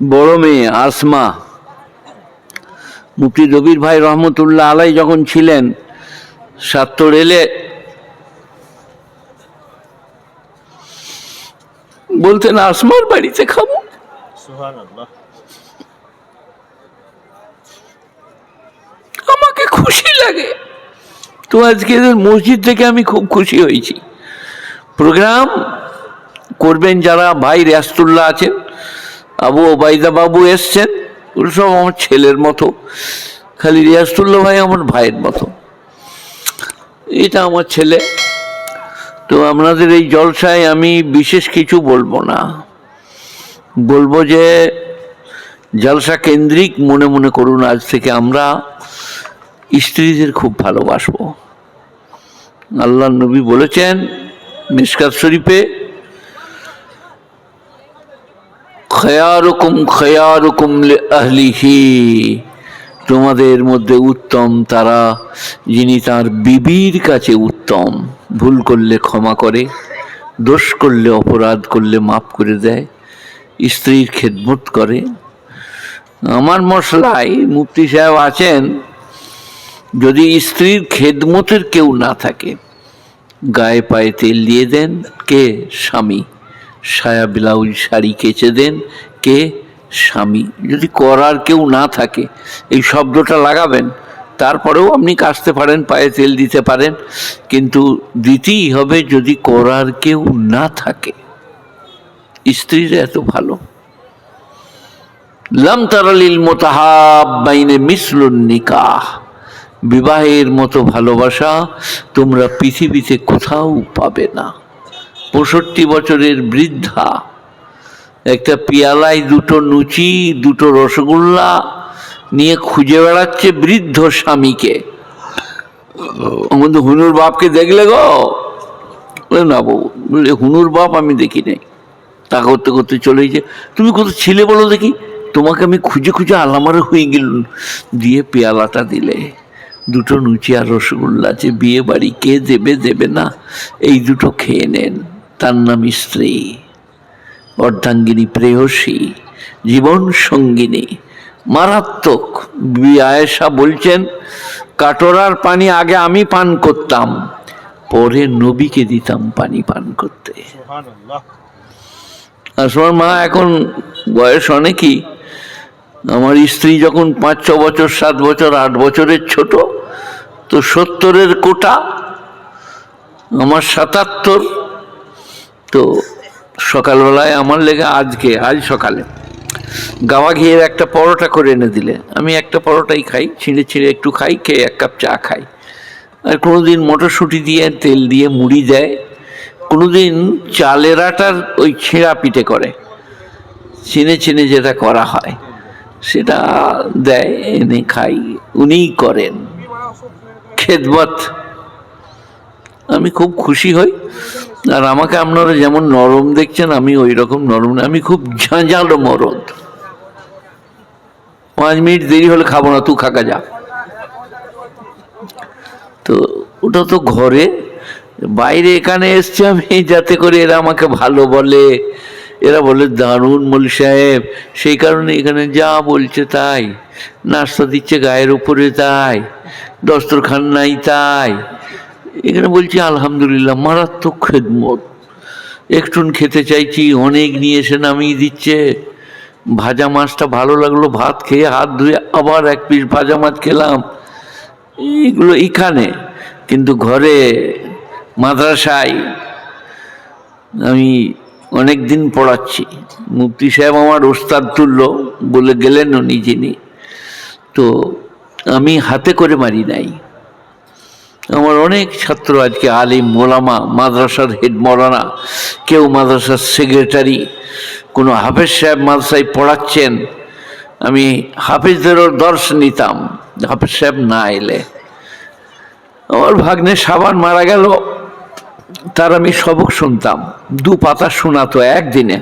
বড় মেয়ে আসমা। মুফতি দবির ভাই রহমতুল্লাহ আলাই যখন ছিলেন সাত্ত রেলে বলতেন আসমার বাড়িতে খাব? আমাকে খুশি লাগে। তো আজকে মসজিদ থেকে আমি খুব খুশি হয়েছি। প্রোগ্রাম করবেন যারা ভাই রিয়াস্তুল্লাহ আছেন আবু বাবু এসছেন সব আমার ছেলের মতো। খালি রিয়াস্তুল্লাহ ভাই আমার ভাইয়ের মতো। এটা আমার ছেলে। তো আপনাদের এই জলসায় আমি বিশেষ কিছু বলব না। বলব যে, জলসা কেন্দ্রিক মনে মনে করুন, আজ থেকে আমরা স্ত্রীদের খুব ভালোবাসবো। আল্লাহ নবী বলেছেন, মিসকাত শরীফে খয়ারুকুম খয়ারুকুম আহলিহি। তোমাদের মধ্যে উত্তম তারা যিনি তার বিবির কাছে উত্তম। ভুল করলে ক্ষমা করে, দোষ করলে অপরাধ করলে মাফ করে দেয়, স্ত্রীর খেদমত করে। আমার মশলায় মুফতি সাহেব আছেন, যদি স্ত্রীর খেদমতের কেউ না থাকে, গায়ে পায়ে তেল দিয়ে দেন, কে? স্বামী। সায়া ব্লাউজ শাড়ি কেচে দেন, কে? স্বামী। যদি করার কেউ না থাকে, এই শব্দটা লাগাবেন, তারপরেও আপনি কাচতে পারেন, পায়ে তেল দিতে পারেন, কিন্তু দিতেই হবে যদি করার কেউ না থাকে। স্ত্রীরা এত ভালো। লাম তারালিল মোতাহাবাইনে মিসলুন নিকাহ। বিবাহের মতো ভালোবাসা তোমরা পৃথিবীতে কোথাও পাবে না। পঁয়ষট্টি বছরের বৃদ্ধা, একটা পিয়ালায় দুটো লুচি দুটো রসগোল্লা নিয়ে খুঁজে বেড়াচ্ছে বৃদ্ধ স্বামীকে। আমাদের হুনুর বাপকে দেখলে গো? না বউ হুনুর বাপ আমি দেখি নাই। তা করতে করতে চলে গেছে তুমি কোথাও ছিলে বলো দেখি। তোমাকে আমি খুঁজে খুঁজে আলামারে হয়ে গেল দিয়ে পেয়ালাটা দিলে। দুটো লুচি আর রসগোল্লা আছে বিয়ে বাড়ি কে দেবে দেবে না, এই দুটো খেয়ে নেন। তার নাম স্ত্রী। অর্ধাঙ্গিনী প্রেয়সী জীবন সঙ্গিনী মারাত্মক বি- আয়েশা বলছেন কাটোরার পানি আগে আমি পান করতাম পরে নবীকে দিতাম পানি পান করতে। আসমার মা এখন বয়স অনেকই। আমার স্ত্রী যখন পাঁচ ছ বছর সাত বছর আট বছরের ছোট তো সত্তরের কোটা আমার সাতাত্তর তো সকালবেলায় আমার লেগে আজকে, আজ সকালে গাওয়া ঘিয়ের একটা পরোটা করে এনে দিলে। আমি একটা পরোটাই খাই, ছিঁড়ে ছিঁড়ে একটু খাই, খেয়ে এক কাপ চা খাই। আর কোনোদিন মটরশুঁটি দিয়ে, তেল দিয়ে মুড়ি দেয়, কোনোদিন চালের আটার ওই ছেঁড়া পিঠে করে। চিনে চিনে যেটা করা হয়, সেটা দেয়, এনে খাই, উনিই করেন। খেদমত। আমি খুব খুশি হই। আর আমাকে আপনারা যেমন নরম দেখছেন, আমি ওই রকম নরম না। আমি খুব ঝাঁঝালো মরদ। পাঁচ মিনিট দেরি হলে খাব না তুই খাকা যা। তো ওটা তো ঘরে। বাইরে এখানে এসছে আমি, যাতে করে এরা আমাকে ভালো বলে। এরা বলে, দারুণ মলি সাহেব, সেই কারণে এখানে যা বলছে তাই। নাস্তা দিচ্ছে গায়ের উপরে তাই। দস্তরখান নাই তাই। এখানে বলছি, আলহামদুলিল্লাহ, মারাত্মক খেদমত। একটুন খেতে চাইছি, অনেক নিয়ে এসে নামিয়ে দিচ্ছে। ভাজা মাছটা ভালো লাগল, ভাত খেয়ে হাত ধুয়ে আবার এক পিস ভাজা মাছ খেলাম। এইগুলো এখানে, কিন্তু ঘরে, মাদ্রাসায় আমি অনেক দিন পড়াচ্ছি। মুফতি সাহেব আমার ওস্তাদ তুল্য বলে গেলেন উনি যিনি তো আমি হাতে করে মারি নাই। আমার অনেক ছাত্র আজকে আলিম, মোলামা, মাদ্রাসার হেড মরানা কেউ মাদ্রাসার সেক্রেটারি, কোনো হাফেজ সাহেব মাদ্রাসায় পড়াচ্ছেন, আমি হাফিজদেরও দর্শ নিতাম, হাফেজ সাহেব না এলে। আমার ভাগ্নে সাবান মারা গেল, তার আমি সবক শুনতাম, দু পাতা শোনাতো একদিনে।